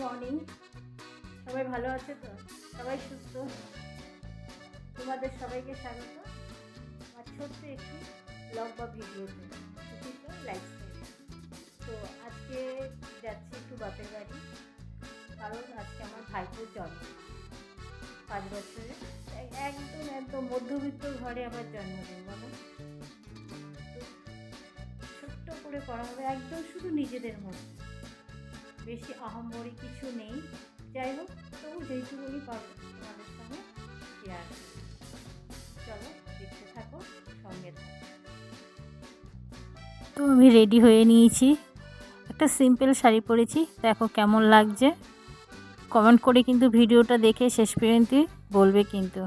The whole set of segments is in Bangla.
মর্নিং সবাই ভালো আছে তো? সবাই সুস্থ? তোমাদের সবাইকে স্বাগত। আমার ছোট্ট একটি ব্লগ বা ভিডিওতে লাইফস্টাইল তো আজকে যাচ্ছি একটু বাপের বাড়ি। কারণ আজকে আমার ভাইপোর জন্ম। পাঁচ বছরে। একদম একদম মধ্যবিত্ত ঘরে আমার জন্মদিন, বলো। ছোট্ট করে করা হবে। একদম শুধু নিজেদের মধ্যে। বেশি আহম্বরি কিছু নেই। যাই হোক, তবু যেইটুকুনি পারব তোমাদের সঙ্গে শেয়ার চলো, দেখতে থাকো, সঙ্গে তো আমি রেডি হয়ে নিয়েছি। একটা সিম্পল শাড়ি পরেছি, দেখো কেমন লাগছে। কমেন্ট করে কিন্তু ভিডিওটা দেখে শেষ পর্যন্ত বলবে কিন্তু।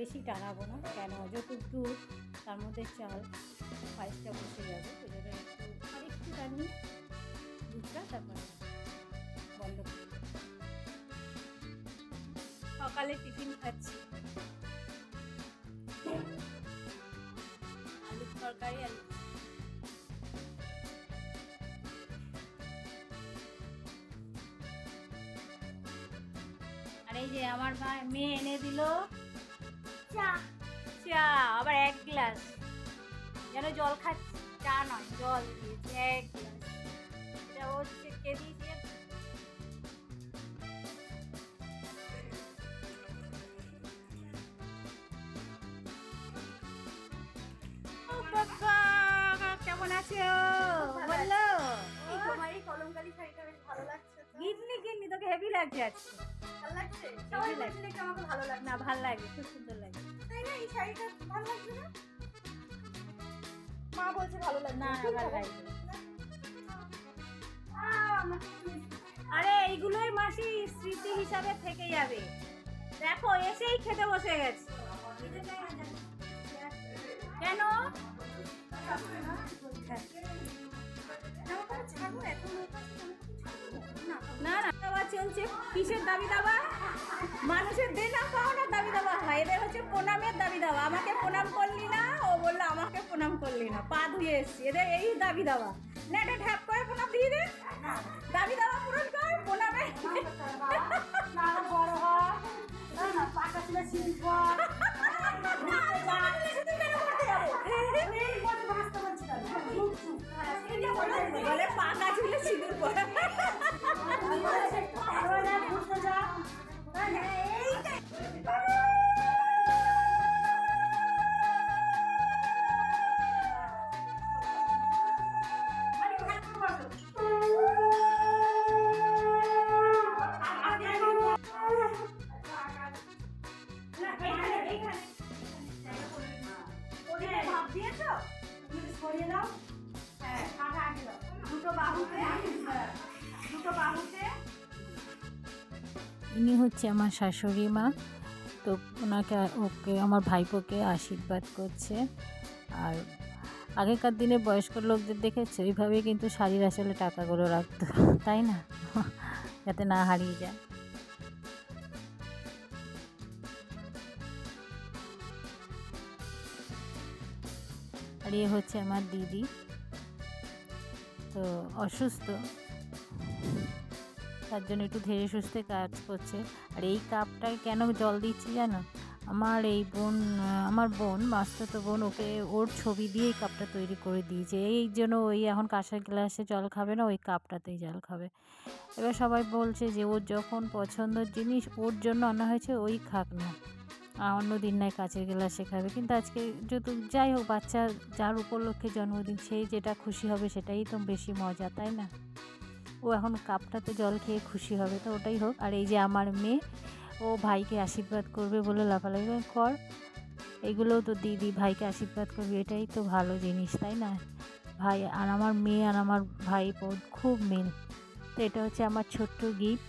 বেশি টানাবো না, কেন? যতটুক দুধ তার মধ্যে চাল, পায়েসটা বসে যাবে ওই জন্য একটু, আর একটু টানিয়ে দুধটা তারপরে বন্ধ করে। সকালে টিফিন খাচ্ছি। আলুর তরকারি আলু আর এই যে আমার মেয়ে এনে দিল। চা। চা, আবার এক গ্লাস। যেন জল খাচ্ছি। চা নয়, জল দিয়েছে, এক গ্লাস। এটা হচ্ছে কে দিয়েছে কেমন আছে? ও তোকে হেভি লাগছে আজকে ভালো লাগছে? সবাই লাগছে। বলছিল একটু আমাকে ভালো লাগছে। না ভালো লাগে খুব সুন্দর লাগে তাই না? এই শাড়িটা ভালো লাগছে না? মা বলছে ভালো লাগছে। না ঠিক ভালো? লাগছে আরে এইগুলোই মাসি স্মৃতি হিসাবে থেকে যাবে দেখো এসেই খেতে বসে গেছে কেন ছাড়ো, না, না দাবা চলছে কিসের দাবি দাবা মানুষের দেনা পাওনার দাবি দাবা হয় এদের হচ্ছে প্রণামের দাবি দাবা আমাকে প্রণাম করলি না ও বলল আমাকে প্রণাম করলি না পা ধুয়ে এসছি এদের এই দাবি দাবা না এটা ঢ্যাপ করে প্রণাম দিয়ে দে দাবি দাবা পূরণ কর প্রণামে এইখানে, এইখানে। ওদিকে ভাপ দিয়েছ? তুমি সরিয়ে দাও। হ্যাঁ, কাঁধে আগে দাও। দুটো বাহুতে। হ্যাঁ, দুটো বাহুতে। ইনি হচ্ছে আমার শাশুড়ি মা। তো ওনাকে ওকে আমার ভাইপোকে আশীর্বাদ করছে। আর আগেকার দিনে বয়স্ক লোকদের দেখেছে? ওইভাবেই কিন্তু শাড়ির আসলে টাকাগুলো রাখতো। তাই না? যাতে না হারিয়ে যায়। আর ইয়ে হচ্ছে আমার দিদি। তো অসুস্থ। তার জন্য একটু ধীরে সুস্থে কাজ করছে। আর এই কাপটায় কেন জল দিচ্ছি জানো? আমার এই বোন, আমার বোন মাস্টারতো বোন, ওকে ওর ছবি দিয়েই কাপটা তৈরি করে দিয়েছে। এই জন্য ওই এখন কাঁসার গ্লাসে জল খাবে না, ওই কাপটাতেই জল খাবে। এবার সবাই বলছে যে, ওর যখন পছন্দের জিনিস, ওর জন্য আনা হয়েছে ওই খাক না অন্য দিন নয়, কাঁচের গ্লাসে খাবে কিন্তু আজকে যত যাই হোক, বাচ্চা যার উপলক্ষে জন্মদিন সেই যেটা খুশি হবে সেটাই তো বেশি মজা, তাই না? ও এখন কাপটাতে জল খেয়ে খুশি হবে, তো ওটাই হোক। আর এই যে আমার মেয়ে, ও ভাইকে আশীর্বাদ করবে বলে লাফালাফি কর এগুলোও তো দিদি ভাইকে আশীর্বাদ করবে, এটাই তো ভালো জিনিস, তাই না? ভাই, আর আমার মেয়ে আর আমার ভাই বোন খুব মিল। তো এটা হচ্ছে আমার ছোট্ট গিফট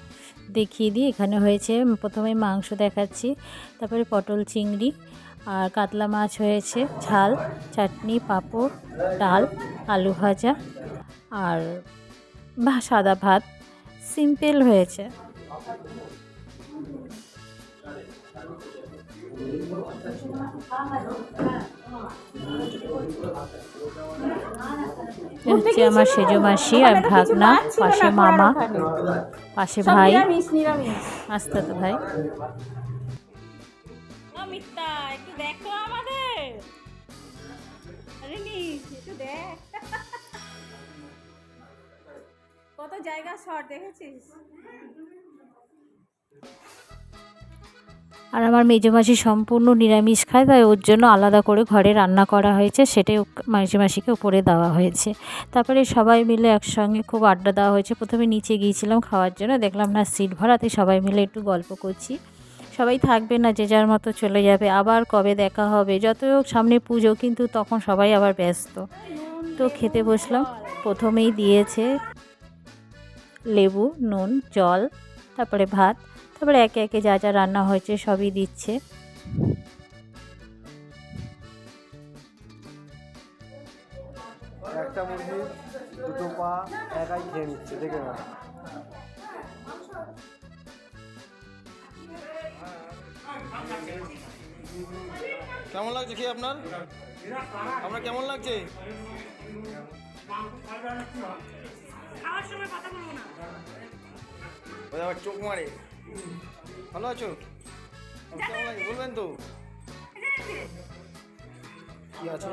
দেখিয়ে দিই। এখানে হয়েছে প্রথমে মাংস দেখাচ্ছি। তারপরে পটল চিংড়ি আর কাতলা মাছ হয়েছে, ঝাল, চাটনি, পাঁপড়, ডাল, আলু ভাজা আর সাদা ভাত। সিম্পল হয়েছে। হচ্ছে আমার সেজো মাসি আর ভাগনা পাশে মামা পাশে ভাই। আসতে তো ভাই। মিথ্যা একটু দেখো আমাদের। আরে একটু দেখ। কত জায়গা শর্ট দেখেছিস? আর আমার মেজো মাসি সম্পূর্ণ নিরামিষ খায়, তাই ওর জন্য আলাদা করে ঘরে রান্না করা হয়েছে, সেটাই মাসি মাসিকে উপরে দেওয়া হয়েছে। তারপরে সবাই মিলে একসঙ্গে খুব আড্ডা দেওয়া হয়েছে। প্রথমে নিচে গিয়েছিলাম খাওয়ার জন্য, দেখলাম না সিট ভরাতে সবাই মিলে একটু গল্প করছি। সবাই থাকবে না, যে যার মতো চলে যাবে, আবার কবে দেখা হবে, যতই হোক সামনে পুজো, কিন্তু তখন সবাই আবার ব্যস্ত। তো খেতে বসলাম, প্রথমেই দিয়েছে লেবু, নুন, জল, তারপরে ভাত তারপরে একে একে যা যা রান্না হয়েছে সবই দিচ্ছে। একটা মুরগি দুটো পা একাই খেয়ে নিচ্ছে দেখে না কেমন লাগছে খেয়ে আপনার? আপনার কেমন লাগছে? ওই আবার চোখ মারে। ভালো আছো? কেমন লাগে বলবেন তো। কি আছে?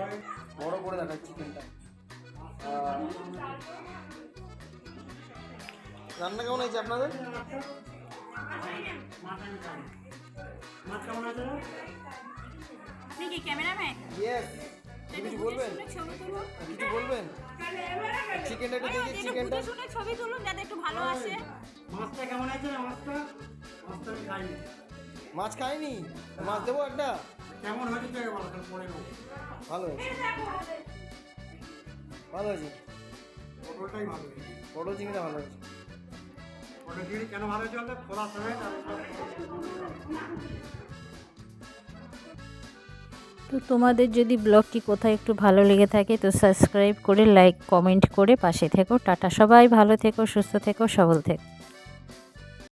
বড় করে দেখাচ্ছি চিকেনটা রান্না কেমন হয়েছে আপনাদের? কিছু বলবেন? কিছু বলবেন? চিকেনটা একটু দেখি চিকেনটা ছবি তুলুন যাতে একটু ভালো আসে। মাছটা কেমন আছে মাছটা? মাছটা আমি খাইনি। মাছ খাইনি? মাছ দেবো একটা? কেমন হয়েছে পরে ভালো হয়েছে। ভালো হয়েছে? পটলটাই ভালো হয়েছে। পটল চিংড়িটা ভালো হয়েছে। পটল চিংড়ি কেন ভালো হয়েছে বলতে? খোলা সময় তো তোমাদের যদি ব্লগটি কোথায় একটু ভালো লেগে থাকে তো সাবস্ক্রাইব করে লাইক কমেন্ট করে পাশে থেকো। টাটা সবাই ভালো থেকো সুস্থ থেকো সবল থেকো।